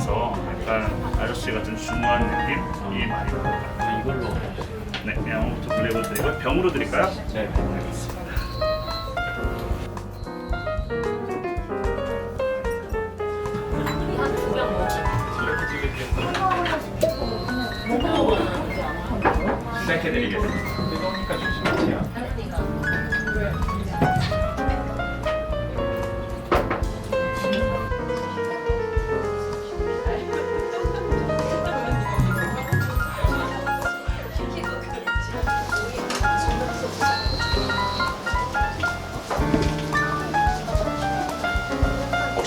있어서 약간 아저씨 같은 중후한 느낌이 많이 납니다. 아, 이걸로. 네, 양호부터 블랙으로 드리고 병으로 드릴까요? 네. 알겠습니다. 시작해드리겠습니다.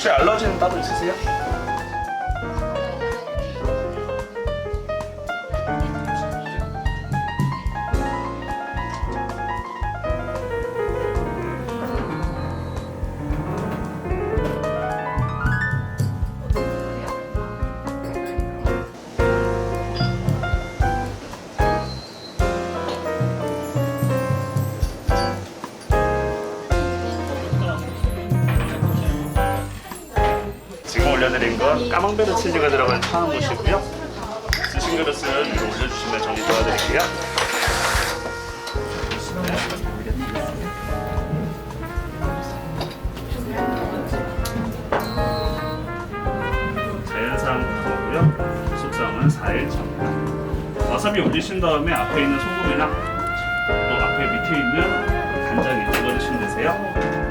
혹시 알러지는 따로 있으세요? 건 까망베르 치즈가 들어간 파나무시고요. 쓰신 그릇은 위로 올려주시면 정리 도와드릴게요. 자연산 하고요. 숙성은 4일 전. 와사비 올리신 다음에 앞에 있는 소금이나 또 앞에 밑에 있는 간장에 찍어 드시면 되세요.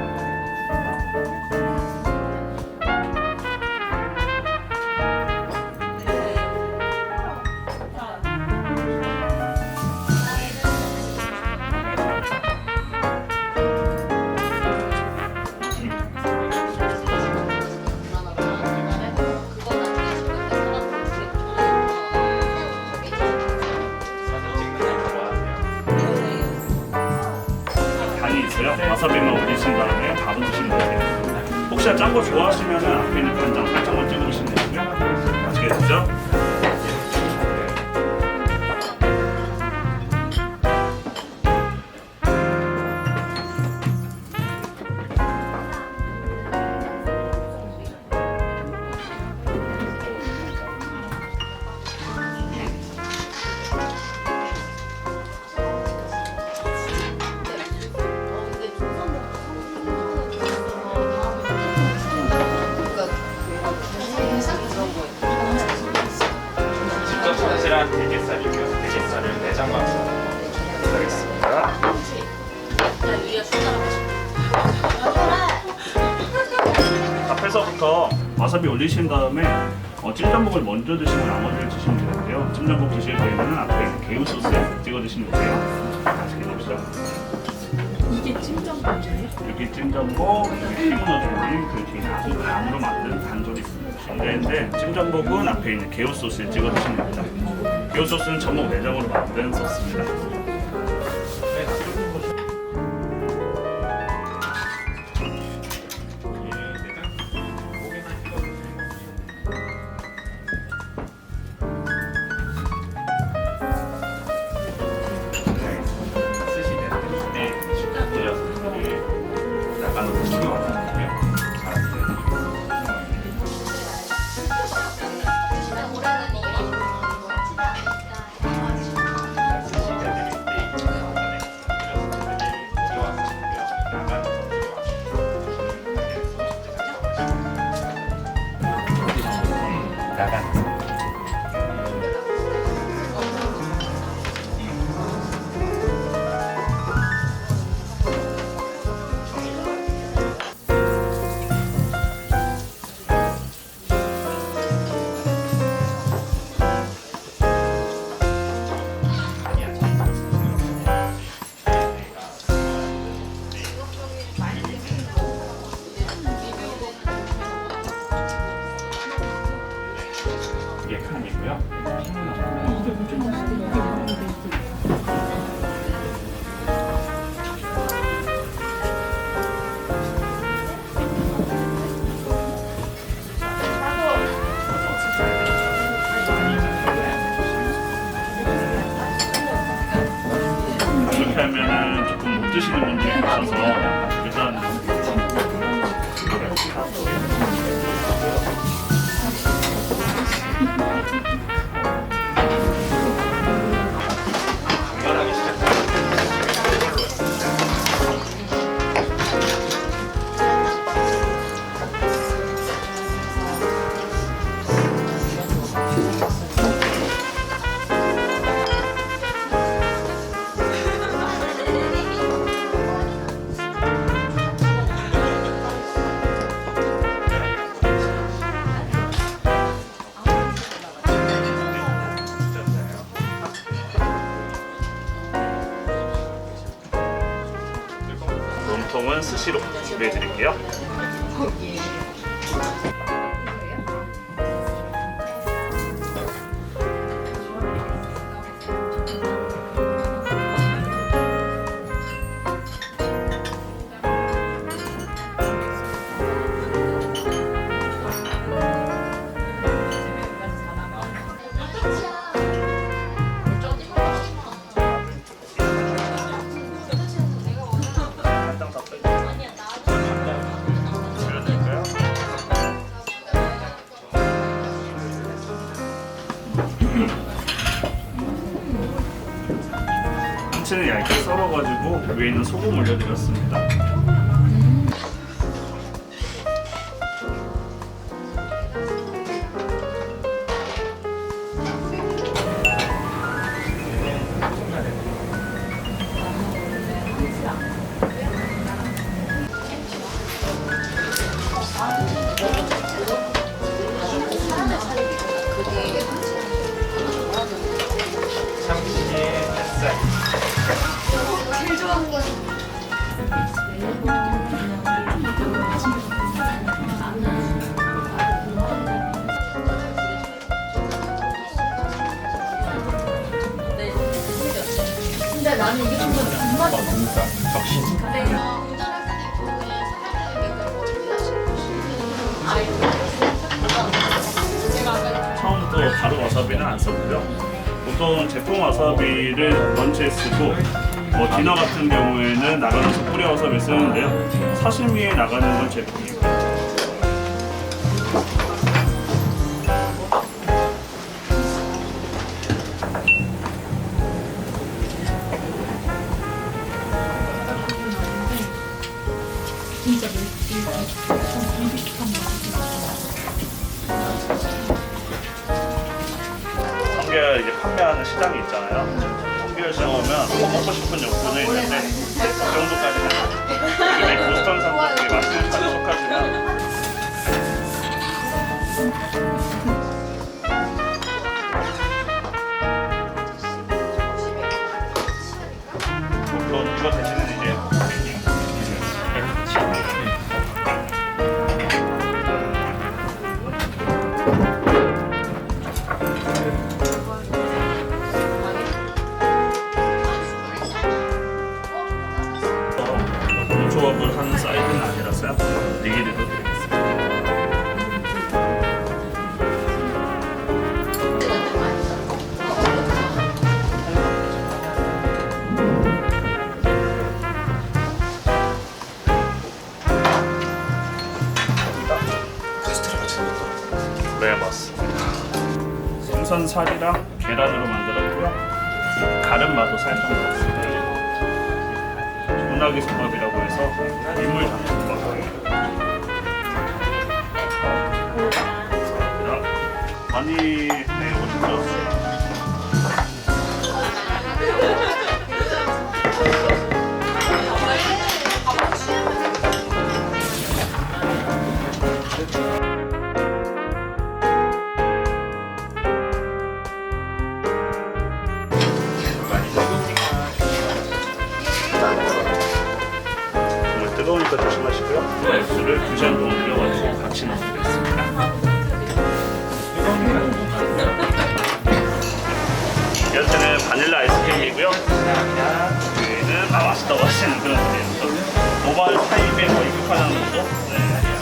짠 거 좋아하시면 앞 앞에서부터 와사비 올리신 다음에 어, 찜전복을 먼저 드시고 나머지를 드시면 되는데요. 찜전복 드실 때에는 앞에 개우 소스에 찍어 드시면 돼요. 맛있게 드시죠. 이게 찜전국이에요? 여기 찜전복, 여기 피문어 조림, 그 뒤에 아주 간으로 만든 있습니다. 근데 찜전복은 앞에 있는 개우 소스에 찍어 드시면 됩니다. 개우 소스는 전복 내장으로 만든 소스입니다. 드시는 분들이 있어서 몸통은 스시로 준비해 드릴게요. 썰어가지고 위에 있는 소금 올려드렸습니다. 처음부터 바로 와사비는 안 썼고요. 보통 제품 와사비를 런치에 쓰고 뭐 디너 같은 경우에는 나가는 뿌리 와사비 쓰는데요. 사시미에 나가는 건 제품입니다. 진짜 성게를 이제 판매하는 시장이 있잖아요. 성게를 시장 오면 먹고 싶은 욕구는 있는데 그 정도까지는 생선 살이랑 계란으로 만들었고요. 가른마도 살짝 넣었습니다. 분나기 소밥이라고 해서 민물 장수밥. 많이 때는 바닐라 아이스크림이고요. 위에는 아 맛있다고 하시는 그런 분이에요. 모바일 타입에 뭐 입국하는 정도? 네.